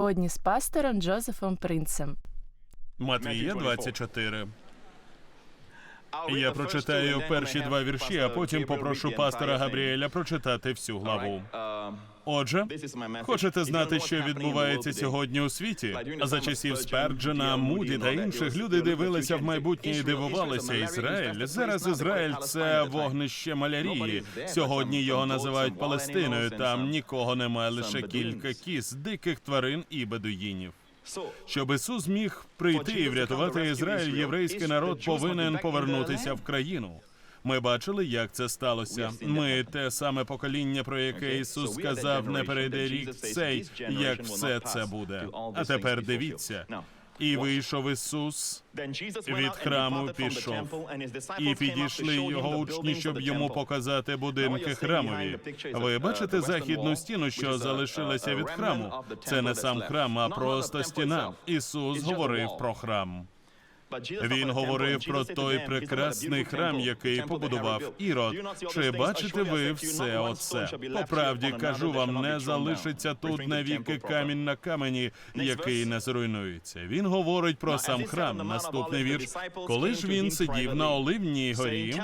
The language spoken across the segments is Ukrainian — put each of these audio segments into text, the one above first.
Одні з пастором Джозефом Принцем. Матвія 24. Я прочитаю перші два вірші, а потім попрошу пастора Габріеля прочитати всю главу. Отже, хочете знати, що відбувається сьогодні у світі? За часів Сперджена, Муді та інших люди дивилися в майбутнє і дивувалися. Ізраїль зараз Ізраїль це вогнище малярії. Сьогодні його називають Палестиною. Там нікого немає, лише кілька кіз, диких тварин і бедуїнів. Щоб Ісус міг прийти і врятувати Ізраїль, єврейський народ повинен повернутися в країну. Ми бачили, як це сталося. Ми те саме покоління, про яке Ісус сказав, не перейде рік цей, як все це буде. А тепер дивіться. І вийшов Ісус від храму пішов, і підійшли його учні, щоб йому показати будинки храмові. Ви бачите західну стіну, що залишилася від храму. Це не сам храм, а просто стіна. Ісус говорив про храм. Він говорив про той прекрасний храм, який побудував Ірод. Чи бачите ви все оце? По правді кажу вам, не залишиться тут навіки камінь на камені, який не зруйнується. Він говорить про сам храм. Наступний вірш. Коли ж він сидів на Оливній горі,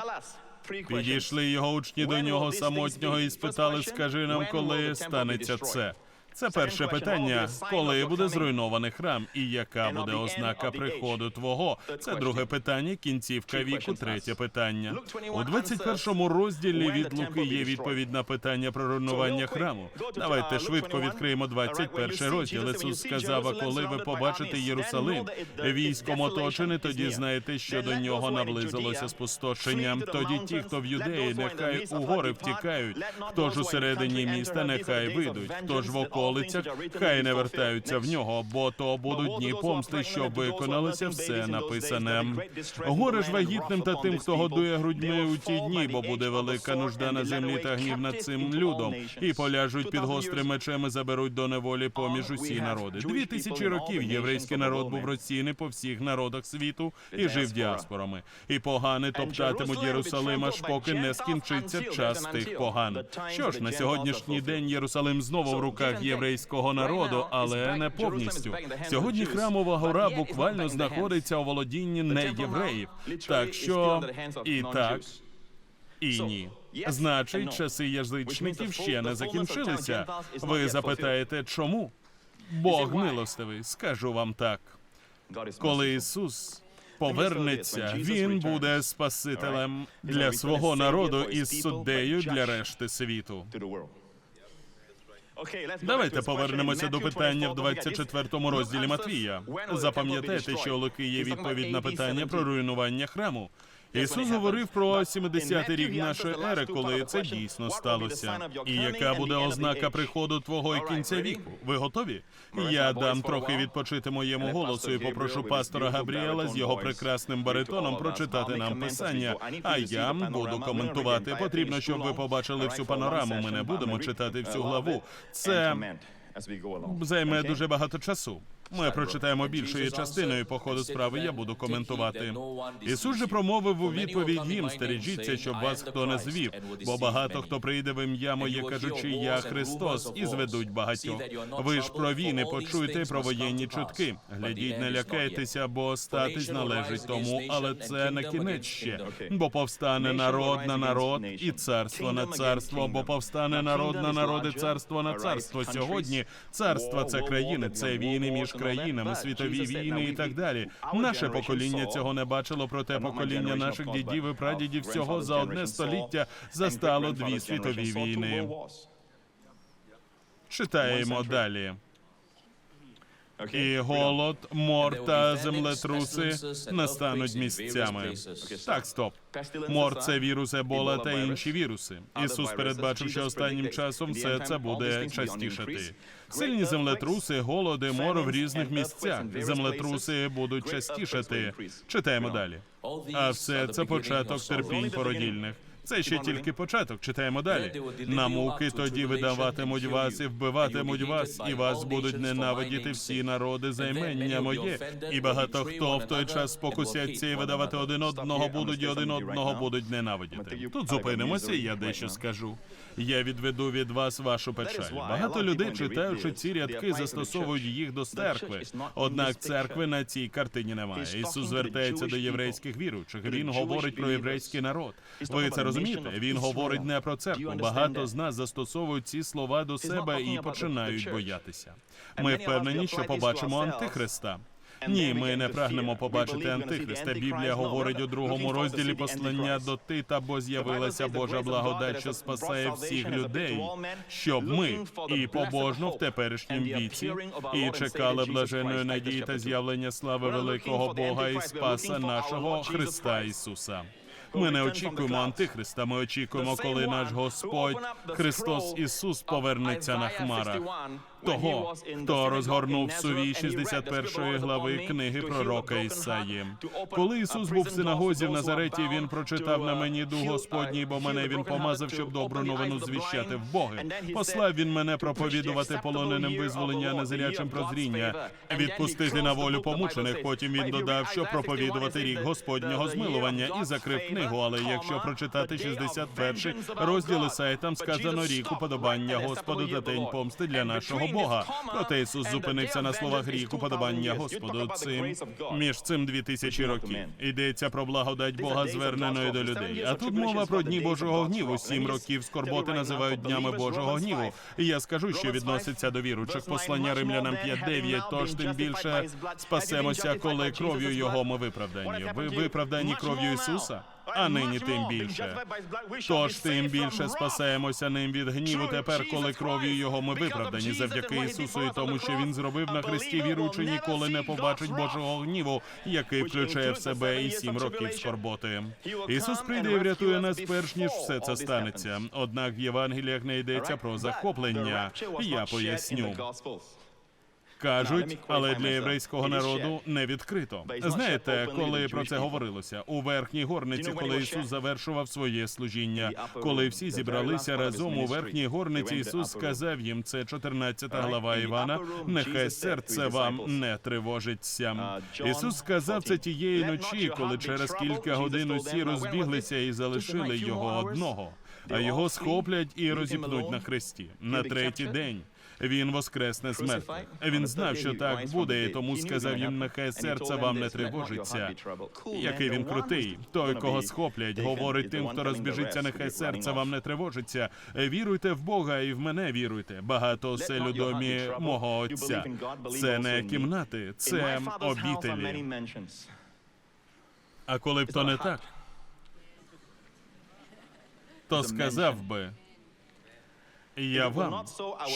підійшли його учні до нього самотнього і спитали: Скажи нам, коли станеться це? Це перше питання, коли буде зруйнований храм, і яка буде ознака приходу твого? Це друге питання, кінцівка віку, третє питання. У 21 розділі від Луки є відповідь на питання про руйнування храму. Давайте швидко відкриємо 21 розділ. Ісус сказав, коли ви побачите Єрусалим, військом оточений, тоді знаєте, що до нього наблизилося спустошення. Тоді ті, хто в юдеї, нехай у гори втікають. Хто ж усередині міста, нехай вийдуть. Хто ж в околицях, хай не вертаються в нього, бо то будуть дні помсти, щоб виконалося все написане. Горе ж вагітним та тим, хто годує грудьми у ті дні, бо буде велика нужда на землі та гнів над цим людом, і поляжуть під гострим мечем і заберуть до неволі поміж усі народи. Дві тисячі років єврейський народ був розсіяний по всіх народах світу і жив діаспорами. І погани топтатимуть Єрусалим, аж поки не скінчиться час тих поган. Що ж на сьогоднішній день Єрусалим знову в руках єврейського народу, але не повністю. Сьогодні храмова гора буквально знаходиться у володінні неєвреїв. Так що і так, і ні. Значить, часи язичників ще не закінчилися. Ви запитаєте, чому? Бог милостивий, скажу вам так. Коли Ісус повернеться, він буде спасителем для свого народу і суддею для решти світу. Давайте повернемося до питання в 24 розділі Матвія. Запам'ятайте, що Луки є відповідь на питання про руйнування храму. Ісус говорив про 70-й рік нашої ери, коли це дійсно сталося. І яка буде ознака приходу твого і кінця віку? Ви готові? Я дам трохи відпочити моєму голосу і попрошу пастора Габріела з його прекрасним баритоном прочитати нам писання. А я буду коментувати. Потрібно, щоб ви побачили всю панораму. Ми не будемо читати всю главу. Це займе дуже багато часу. Ми прочитаємо більшою частиною по ходу справи. Я буду коментувати. Ісус же промовив у відповідь їм: стережіться, щоб вас хто не звів, бо багато хто прийде в ім'я моє, кажучи, я Христос, і зведуть багатьох. Ви ж про війни почуєте про воєнні чутки. Глядіть, не лякайтеся, бо статись належить тому, але це не кінець ще. Бо повстане народ на народ і царство на царство, бо повстане народ на народ і царство на царство. Сьогодні царство це країни, це війни між країнами, світові війни і так далі. Наше покоління цього не бачило, проте покоління наших дідів і прадідів всього за одне століття застало дві світові війни. Читаємо далі. І голод, мор та землетруси настануть місцями. Так, стоп. Мор це вірус Ебола та інші віруси. Ісус передбачив, що останнім часом все це буде частішати. Сильні землетруси, голоди, мор в різних місцях. Землетруси будуть частішати. Читаємо далі. А все це початок терпінь породільних. Це ще тільки початок. Читаємо далі. На муки тоді видаватимуть вас і вбиватимуть вас, і вас будуть ненавидіти всі народи за імення моє. І багато хто в той час спокусяться і видавати один одного будуть, і один одного будуть ненавидіти. Тут зупинимося, і я дещо скажу. Я відведу від вас вашу печаль. Багато людей, читаючи ці рядки, застосовують їх до церкви. Однак церкви на цій картині немає. Ісус звертається до єврейських віруючих. Він говорить про єврейський народ. Ви це розумієте? Він говорить не про церкву. Багато з нас застосовують ці слова до себе і починають боятися. Ми впевнені, що побачимо антихриста. Ні, ми не прагнемо побачити антихриста. Біблія говорить у другому розділі послання до Тита, бо з'явилася Божа благодать, що спасає всіх людей, щоб ми і побожно в теперішнім віці і чекали блаженої надії та з'явлення слави великого Бога і Спаса нашого Христа Ісуса. Ми не очікуємо антихриста. Ми очікуємо, коли наш Господь Христос Ісус повернеться на хмарах. Того, хто розгорнув сувій 61 глави книги пророка Ісаї. Коли Ісус був в синагозі в Назареті, він прочитав на мені дух Господній, бо мене він помазав, щоб добру новину звіщати в Боги. Послав він мене проповідувати полоненим визволення, незрячим прозріння, відпустити на волю помучених. Потім він додав, що проповідувати рік Господнього змилування і закрив книгу. Але якщо прочитати 61 розділ Ісаї, там сказано рік уподобання Господу та день помсти для нашого Бога. Проте Ісус зупинився на словах рік уподобання Господу. Цим між цим дві тисячі років йдеться про благодать Бога, зверненої до людей. А тут мова про дні Божого гніву. Сім років скорботи називають днями Божого гніву. І я скажу, що відноситься до віручих послання римлянам 5.9, Тож тим більше спасемося, коли кров'ю його ми виправдані. Ви виправдані кров'ю Ісуса. А нині тим більше. Тож тим більше спасаємося ним від гніву тепер, коли кров'ю його ми виправдані завдяки Ісусу і тому, що Він зробив на Христі віруючи, ніколи не побачить Божого гніву, який включає в себе і сім років скорботи. Ісус прийде і врятує нас перш ніж все це станеться. Однак в Євангеліях не йдеться про захоплення. Я поясню. Кажуть, але для єврейського народу не відкрито. Знаєте, коли про це говорилося? У верхній горниці, коли Ісус завершував своє служіння, коли всі зібралися разом у верхній горниці, Ісус сказав їм, це 14 глава Івана. Нехай серце вам не тривожиться. Ісус сказав це тієї ночі, коли через кілька годин усі розбіглися і залишили його одного. А його схоплять і розіпнуть на хресті на третій день. Він воскресне з мертвих. Він знав, що так буде, і тому сказав їм, нехай серце вам не тривожиться. Який він крутий, той, кого схоплять, говорить тим, хто розбіжиться, нехай серце вам не тривожиться. Віруйте в Бога і в мене віруйте. Багато осель у домі мого отця. Це не кімнати, це обітелі. А коли б то не так, то сказав би. Я вам,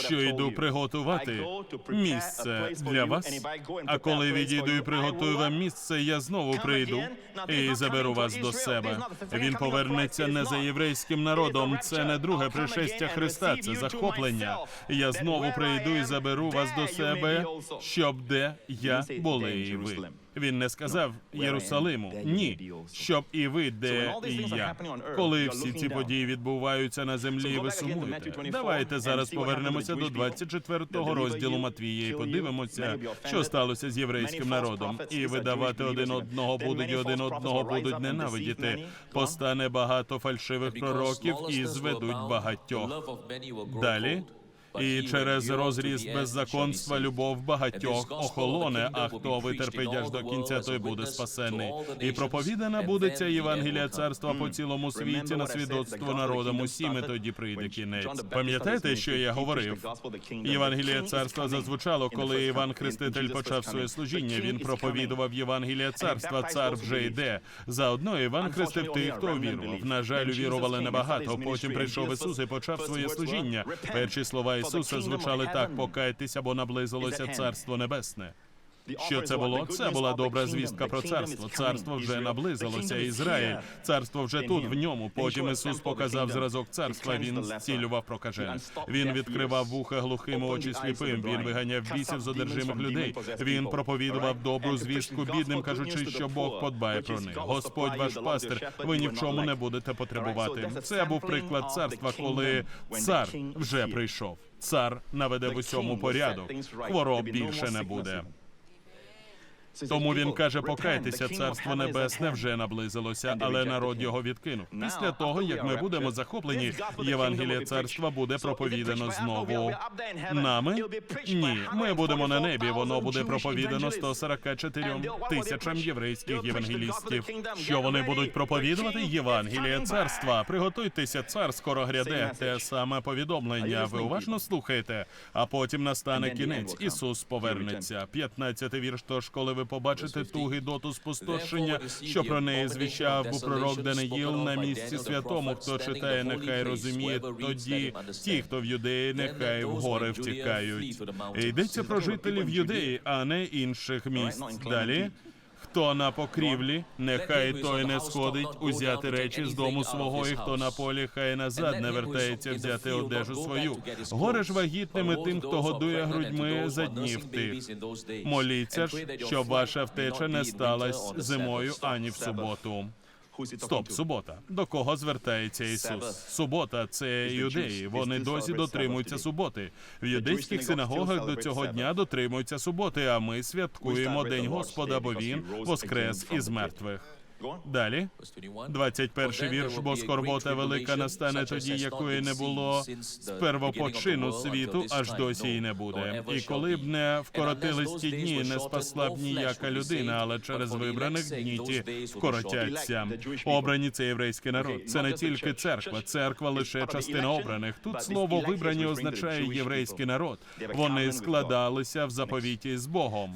що йду приготувати місце для вас. А коли відійду і приготую вам місце, я знову прийду і заберу вас до себе. Він повернеться не за єврейським народом. Це не друге пришестя Христа, це захоплення. Я знову прийду і заберу вас до себе, щоб де я були і ви. Він не сказав Єрусалиму, ні, щоб і ви, де і я. Коли всі ці події відбуваються на землі, ви сумуєте. Давайте зараз повернемося до 24-го розділу Матвія і подивимося, що сталося з єврейським народом. І видавати один одного будуть, і один одного будуть ненавидіти. Постане багато фальшивих пророків і зведуть багатьох. Далі і через розріст беззаконства любов багатьох охолоне. А хто витерпить аж до кінця, той буде спасений. І проповідана буде ця Євангелія царства по цілому світі на свідоцтво народам усім, і тоді прийде кінець. Пам'ятаєте, що я говорив? Євангелія царства зазвучало, коли Іван Хреститель почав своє служіння. Він проповідував Євангелія царства. Цар вже йде. Заодно Іван хрестив тих, хто вірував. На жаль, увірували небагато. Потім прийшов Ісус і почав своє служіння. Перші слова Ісуса звучали так: покайтеся, бо наблизилося Царство Небесне. Що це було? Це була добра звістка про царство. Царство вже наблизилося. Ізраїль, царство вже тут, в ньому. Потім Ісус показав зразок царства. Він зцілював прокажених. Він відкривав вуха глухим, очі сліпим. Він виганяв бісів з одержимих людей. Він проповідував добру звістку бідним, кажучи, що Бог подбає про них. Господь ваш пастир. Ви ні в чому не будете потребувати. Це був приклад царства, коли цар вже прийшов. Цар наведе в усьому порядок. Хвороб більше не буде. Тому він каже: покайтеся, царство небесне вже наблизилося, але народ його відкинув. Після того, як ми будемо захоплені, Євангеліє царства буде проповідано знову. Нами? Ні, ми будемо на небі. Воно буде проповідано 144 тисячам єврейських євангелістів. Що вони будуть проповідувати? Євангеліє царства. Приготуйтеся, цар скоро гряде. Те саме повідомлення. Ви уважно слухаєте. А потім настане кінець. Ісус повернеться. 15 вірш. Тож, коли ви побачите ту гидоту спустошення, що про неї звіщав був пророк Даниїл на місці святому. Хто читає, нехай розуміє. Тоді ті, хто в юдеї, нехай в гори втікають. Йдеться про жителів юдеї, а не інших місць. Далі. Хто на покрівлі, нехай той не сходить узяти речі з дому свого, і хто на полі, хай назад не вертається взяти одежу свою. Горе ж вагітними тим, хто годує грудьми за днів тих. Моліться ж, щоб ваша втеча не сталась зимою ані в суботу. Стоп, субота. До кого звертається Ісус? Субота це юдеї. Вони досі дотримуються суботи. В юдейських синагогах до цього дня дотримуються суботи. А ми святкуємо День Господа, бо він воскрес із мертвих. Далі 21 вірш, бо скорбота велика настане тоді, якої не було з первопочину світу, аж досі й не буде. І коли б не вкоротились ті дні, не спасла б ніяка людина, але через вибраних дні ті вкоротяться. Обрані це єврейський народ. Це не тільки церква, церква лише частина обраних. Тут слово вибрані означає єврейський народ. Вони складалися в заповіті з Богом.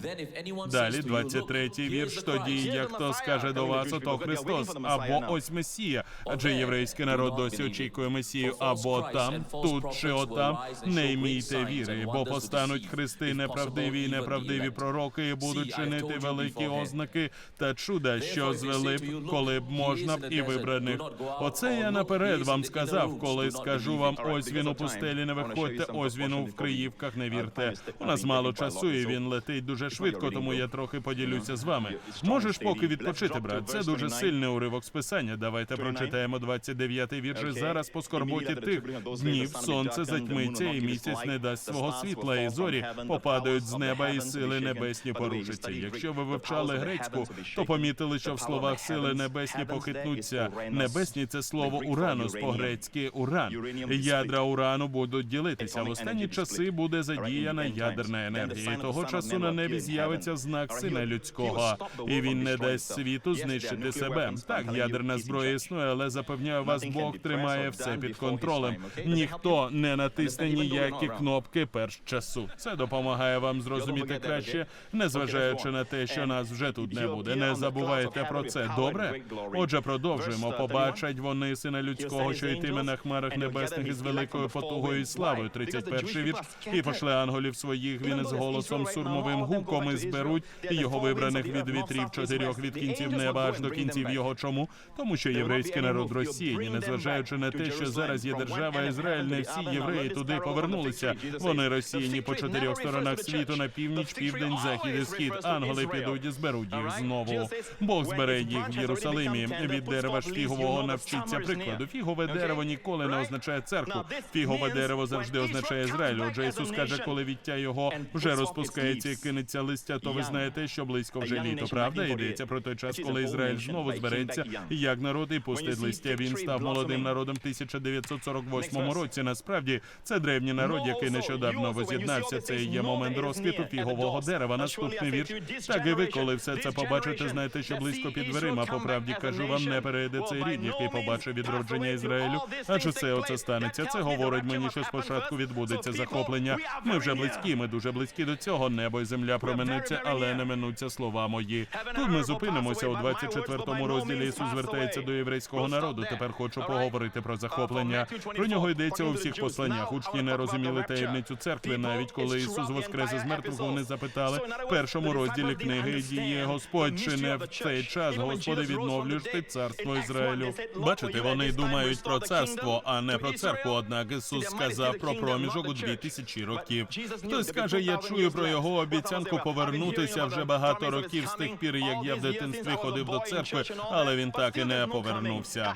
Далі, 23-й вірш. Тоді, як хто скаже до вас, ото Христос, або ось Месія, адже єврейський народ досі очікує Месію, або там, тут чи отам. Не ймійте віри, бо постануть христи неправдиві і неправдиві пророки, і будуть чинити великі ознаки та чуда, що звели б, коли б можна б і вибраних. Оце я наперед вам сказав, коли скажу вам, ось він у пустелі, не виходьте, ось він у вкриївках, не вірте. У нас мало часу, і він летить дуже швидко, тому я трохи поділюся з вами. Можеш поки відпочити, брат. Це дуже сильний уривок з писання. Давайте прочитаємо 29-й вірш. Зараз по скорботі тих днів сонце затьмиться, і місяць не дасть свого світла, і зорі попадають з неба, і сили небесні порушаться. Якщо ви вивчали грецьку, то помітили, що в словах сили небесні похитнуться. Небесні це слово уранус, по-грецьки уран. Ядра урану будуть ділитися. В останні часи буде задіяна ядерна енергія. І того часу на небі з'явиться знак сина людського, і він не дасть світу знищити себе. Так, ядерна зброя існує, але запевняю вас, Бог тримає все під контролем. Ніхто не натисне ніякі кнопки перш часу. Це допомагає вам зрозуміти краще, незважаючи на те, що нас вже тут не буде. Не забувайте про це. Добре? Отже, продовжуємо. Побачать вони сина людського, що йтиме на хмарах небесних із великою потугою і славою. 31 вірш. І пошле ангелів своїх. Він із голосом сурмовим гуком і зберуть його вибраних від вітрів чотирьох від кінців неба аж до кінців його. Чому? Тому що єврейський народ розсіяні, незважаючи на те, що зараз є держава Ізраїль, не всі євреї туди повернулися. Вони розсіяні по чотирьох сторонах світу на північ, південь, захід і схід. Ангели підуть і зберуть їх знову. Бог збере їх в Єрусалимі. Від дерева ж фігового навчиться прикладу. Фігове дерево ніколи не означає церкву. Фігове дерево завжди означає Ізраїль. Отже, Ісус каже, коли віття його вже розпускається і кинеться листя, то ви знаєте, що близько вже літо. Правда, йдеться про той час, коли Ізраїль знову збереться, як народ і пустить листя. Він став молодим народом 1948 році. Насправді це древній народ, який нещодавно воз'єднався. Це і є момент розквіту фігового дерева. Наступний вірш. Так і ви, коли все це побачите, знаєте, що близько під дверима. По правді кажу вам, не перейде цей рід, який побачив відродження Ізраїлю. Адже це оце станеться. Це говорить мені, що спочатку відбудеться захоплення. Ми вже близькі. Ми дуже близькі до цього. Небо і земля променуться, але не минуться слова мої. Тут ми зупинимося у 24 четвертому розділі Ісус звертається до єврейського народу. Тепер хочу поговорити про захоплення. Про нього йдеться у всіх посланнях. Учні не розуміли таємницю церкви. Навіть коли Ісус воскрес із мертвих, вони запитали в першому розділі книги діє Господь, чи не в цей час Господи відновлюєш ти царство Ізраїлю. Бачите, вони думають про царство, а не про церкву. Однак Ісус сказав про проміжок у дві тисячі років. Хтось каже, я чую про його обіцянку повернутися вже багато років з тих пір, як я в дитинстві ходив до церкви, але він так і не повернувся.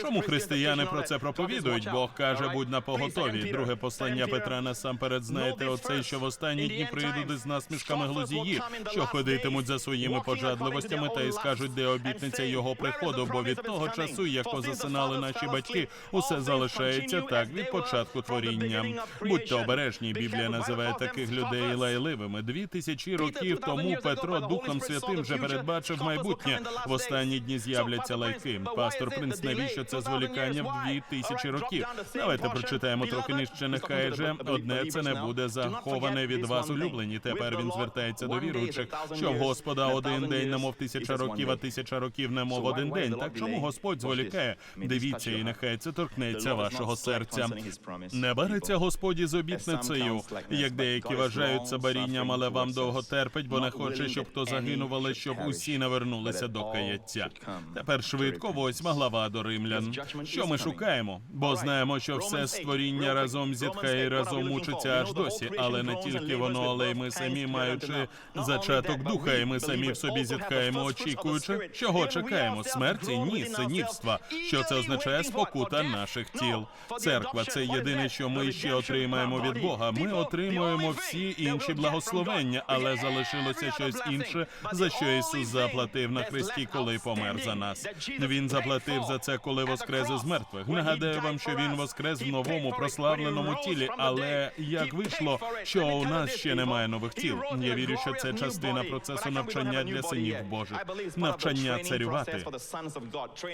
Чому християни про це проповідують? Бог каже, будь на поготові. Друге послання Петра насамперед знаєте оцей, що в останні дні прийдуть із насмішками глузії, що ходитимуть за своїми пожадливостями та й скажуть, де обітниця його приходу. Бо від того часу, як позасинали наші батьки, усе залишається так від початку творіння. Будьте обережні. Біблія називає таких людей лайливими. Дві тисячі років тому Петро Духом Святим вже передбачив майбутнє. В останні дні з'являться лайки. Пастор Принц, навіщо це зволікання в дві тисячі років? Давайте прочитаємо трохи нижче. Нехай же одне це не буде заховане від вас улюблені. Тепер він звертається до віруючих, що в Господа один день, немов тисяча років, а тисяча років, немов один день. Так чому Господь зволікає? Дивіться, і нехай це торкнеться вашого серця. Не бариться Господі з обітницею, як деякі вважають це барінням, але вам довго терпить, бо не хоче, щоб хто загинув, але щоб усі навернулися до каяття. Тепер швидко восьма глава до римлян. Що ми шукаємо? Бо знаємо, що все створіння разом зітхає і разом мучиться аж досі, але не тільки воно, але й ми самі, маючи зачаток духа, і ми самі в собі зітхаємо, очікуючи, чого чекаємо? Смерті? Ні, синівства. Що це означає спокута наших тіл? Церква це єдине, що ми ще отримаємо від Бога. Ми отримуємо всі інші благословення, але залишилося щось інше, за що Ісус заплатив на хресті, коли помер за нас. Він заплатив за це, коли воскрес із мертвих. Нагадаю вам, що він воскрес в новому прославленому тілі. Але як вийшло, що у нас ще немає нових тіл? Я вірю, що це частина процесу навчання для синів Божих, навчання царювати.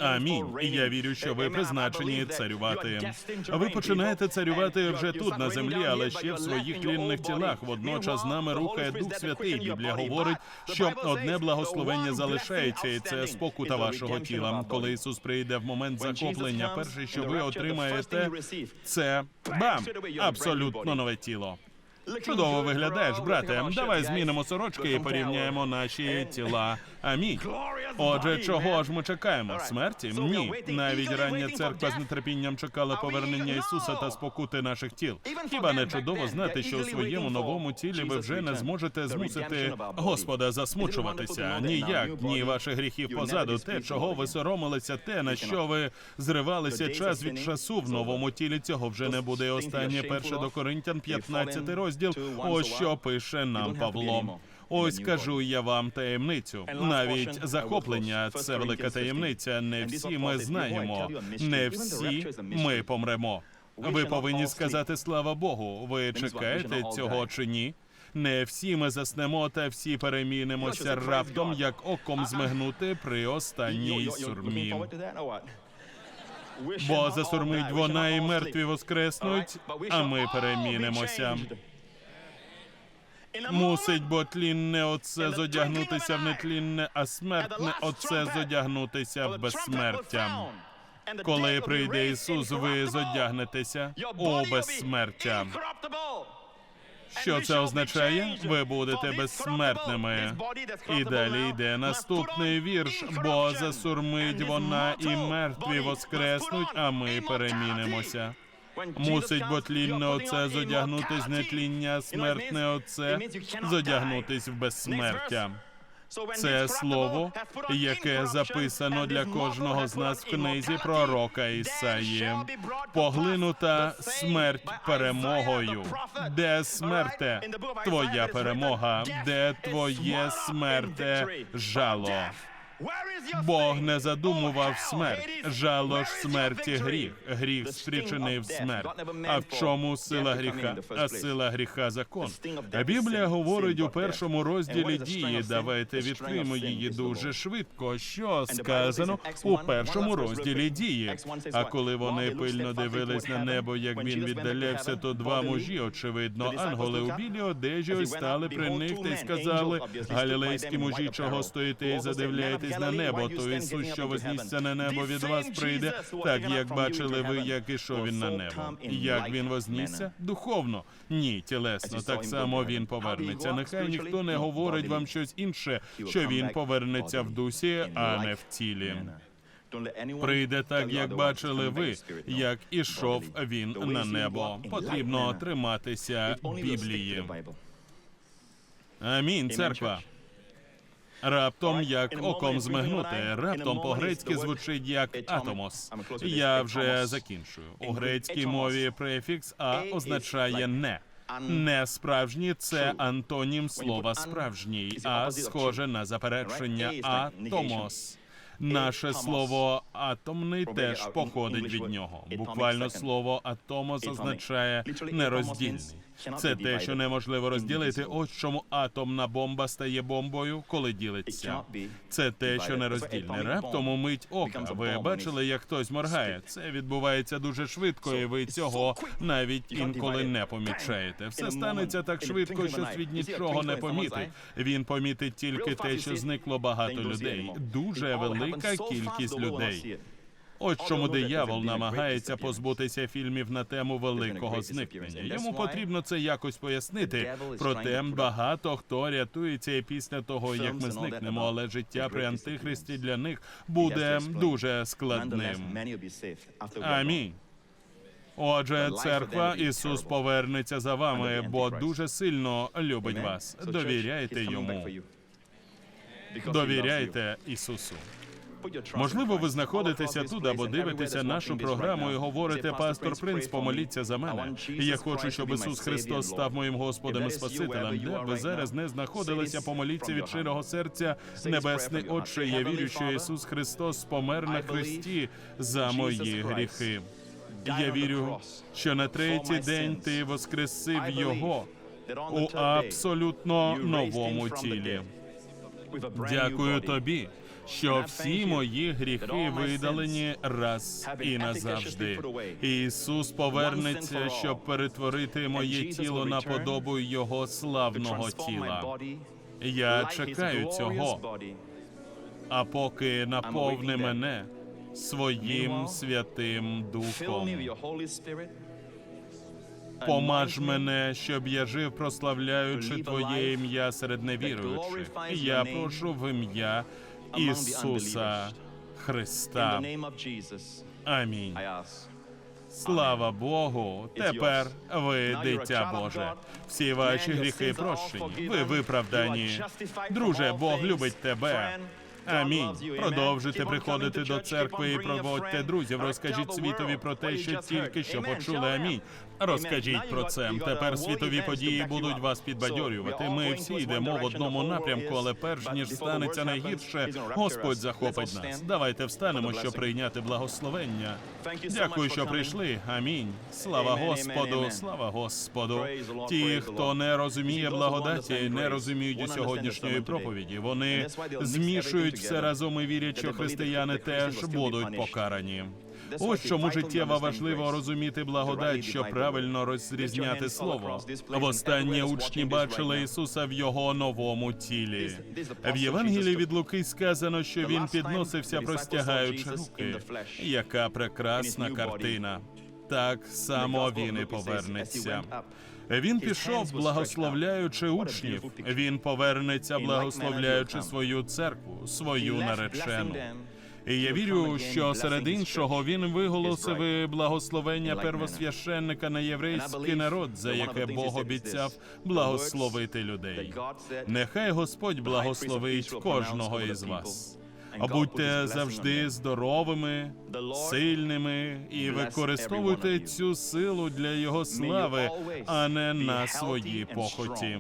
Амінь. Я вірю, що ви призначені царювати. Ви починаєте царювати вже тут на землі, але ще в своїх тлінних тілах. Водночас з нами рухає Дух Святий. Біблія говорить, що одне благословення залишається, і це спокута вашого тіла. Коли Ісус прийде в момент захоплення, перше, що ви отримаєте, це бам! Абсолютно нове тіло. Чудово виглядаєш, брате. Давай змінимо сорочки і порівняємо наші тіла. Амінь. Отже, чого ж ми чекаємо? Смерті? Ні. Навіть рання церква з нетерпінням чекала повернення Ісуса та спокути наших тіл. Хіба не чудово знати, що у своєму новому тілі ви вже не зможете змусити Господа засмучуватися? Ніяк, ні ваших гріхів позаду. Те, чого ви соромилися, те, на що ви зривалися час від часу в новому тілі. Цього вже не буде. Останнє перше до Коринтян, 15 розділ. Ось що пише нам Павло. Ось кажу я вам таємницю. Навіть захоплення це велика таємниця. Не всі ми знаємо, не всі ми помремо. Ви повинні сказати слава Богу. Ви чекаєте цього чи ні? Не всі ми заснемо, та всі перемінимося раптом, як оком змигнути при останній сурмі. Бо засурмить вона і мертві воскреснуть, а ми перемінимося. Мусить бо тлінне оце зодягнутися в нетлінне, а смертне оце зодягнутися в безсмертя. Коли прийде Ісус, ви зодягнетеся у безсмертя. Що це означає? Ви будете безсмертними. І далі йде наступний вірш, бо засурмить вона і мертві воскреснуть, а ми перемінимося. Мусить бо тлінне оце зодягнутись нетління, смертне оце зодягнутись в безсмертя. Це слово, яке записано для кожного з нас в книзі пророка Ісаї. Поглинута смерть перемогою. Де смерте твоя перемога? Де твоє смерте жало? Бог не задумував смерть. Жало ж смерті гріх. Гріх спричинив смерть. А в чому сила гріха? А сила гріха закон. Біблія говорить у першому розділі дії. Давайте відкриємо її дуже швидко. Що сказано у першому розділі дії? А коли вони пильно дивились на небо, як він віддалявся, то два мужі, очевидно, ангели у білій одежі ось стали при них та й сказали: Галілейські мужі, чого стоїте і задивляєтесь вознестись на небо, то Ісус, що вознісся на небо від вас, прийде, так як бачили ви, як ішов він на небо. Як він вознісся? Духовно. Ні, тілесно. Так само він повернеться. Нехай ніхто не говорить вам щось інше, що він повернеться в дусі, а не в тілі. Прийде так, як бачили ви, як ішов він на небо. Потрібно триматися Біблії. Амінь, церква. Раптом як оком змигнути. Раптом по-грецьки звучить як атомос. Я вже закінчую. У грецькій мові префікс а означає не. Не справжній це антонім слова справжній, а схоже на заперечення атомос. Наше слово атомний теж походить від нього. Буквально слово атомос означає нероздільний. Це те, що неможливо розділити. Ось чому атомна бомба стає бомбою, коли ділиться. Це те, що нероздільне. Раптом у мить ока. Ви бачили, як хтось моргає. Це відбувається дуже швидко, і ви цього навіть інколи не помічаєте. Все станеться так швидко, що світ нічого не помітить. Він помітить тільки те, що зникло багато людей. Дуже велика кількість людей. Ось чому диявол намагається позбутися фільмів на тему великого зникнення. Йому потрібно це якось пояснити. Проте багато хто рятується і після того, як ми зникнемо, але життя при антихристі для них буде дуже складним. Амінь. Отже, церква Ісус повернеться за вами, бо дуже сильно любить вас. Довіряйте йому. Довіряйте Ісусу. Можливо, ви знаходитеся тут або дивитеся нашу програму і говорите, пастор Принц, помоліться за мене. Я хочу, щоб Ісус Христос став моїм Господом і Спасителем. Де б ви зараз не знаходилися, помоліться від щирого серця, небесний Отче. Я вірю, що Ісус Христос помер на хресті за мої гріхи. Я вірю, що на третій день ти воскресив його у абсолютно новому тілі. Дякую тобі, що всі мої гріхи видалені раз і назавжди. Ісус повернеться, щоб перетворити моє тіло на подобу Його славного тіла. Я чекаю цього, а поки наповни мене своїм святим духом. Помаж мене, щоб я жив, прославляючи Твоє ім'я серед невіруючих. Я прошу в ім'я Ісуса Христа. Амінь. Слава Богу. Тепер ви дитя Боже. Всі ваші гріхи прощені. Ви виправдані. Друже, Бог любить тебе. Амінь. Продовжуйте приходити до церкви і проводьте друзів. Розкажіть світові про те, що тільки що почули. Амінь. Розкажіть про це. Тепер світові події будуть вас підбадьорювати. Ми всі йдемо в одному напрямку, але перш ніж станеться найгірше, Господь захопить нас. Давайте встанемо, щоб прийняти благословення. Дякую, що прийшли. Амінь. Слава Господу, слава Господу. Ті, хто не розуміє благодаті, не розуміють сьогоднішньої проповіді. Вони змішують все разом і вірять, що християни теж будуть покарані. Ось чому життєво важливо розуміти благодать, щоб правильно розрізняти слово. Востаннє учні бачили Ісуса в його новому тілі. В Євангелії від Луки сказано, що він підносився, простягаючи руки. Яка прекрасна картина. Так само він і повернеться. Він пішов, благословляючи учнів. Він повернеться, благословляючи свою церкву, свою наречену. І я вірю, що серед іншого він виголосив благословення первосвященника на єврейський народ, за яке Бог обіцяв благословити людей. Нехай Господь благословить кожного із вас. Будьте завжди здоровими, сильними і використовуйте цю силу для його слави, а не на свої похоті.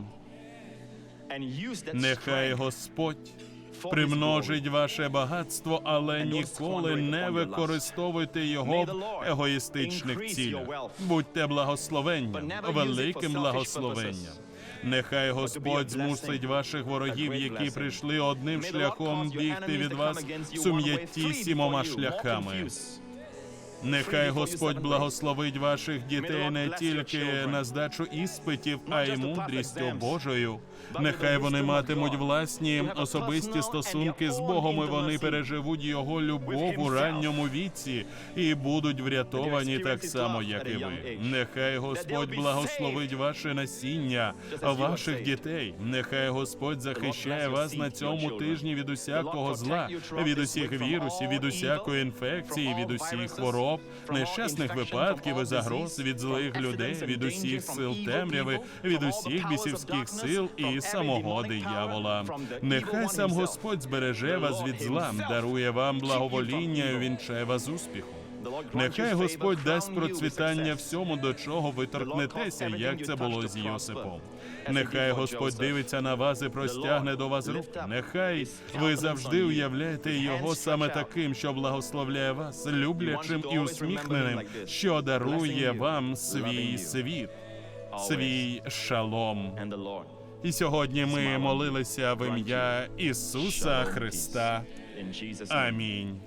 Нехай Господь примножить ваше багатство, але ніколи не використовуйте його в егоїстичних цілях. Будьте благословенням, великим благословенням. Нехай Господь змусить ваших ворогів, які прийшли одним шляхом бігти від вас сум'ятті сімома шляхами. Нехай Господь благословить ваших дітей не тільки на здачу іспитів, а й мудрістю Божою, Нехай вони матимуть власні особисті стосунки з Богом, і вони переживуть його любов у ранньому віці і будуть врятовані так само, як і ви. Нехай Господь благословить ваше насіння, ваших дітей. Нехай Господь захищає вас на цьому тижні від усякого зла, від усіх вірусів, від усякої інфекції, від усіх хвороб, нещасних випадків і загроз, від злих людей, від усіх сил темряви, від усіх бісівських сил і самого диявола. Нехай сам Господь збереже вас від зла, дарує вам благовоління і вінчає вас успіхом. Нехай Господь дасть процвітання всьому, до чого ви торкнетеся, як це було з Йосипом. Нехай Господь дивиться на вас і простягне до вас руку. Нехай ви завжди уявляєте його саме таким, що благословляє вас, люблячим і усміхненим, що дарує вам свій світ, свій шалом. І сьогодні ми молилися в ім'я Ісуса Христа. Амінь.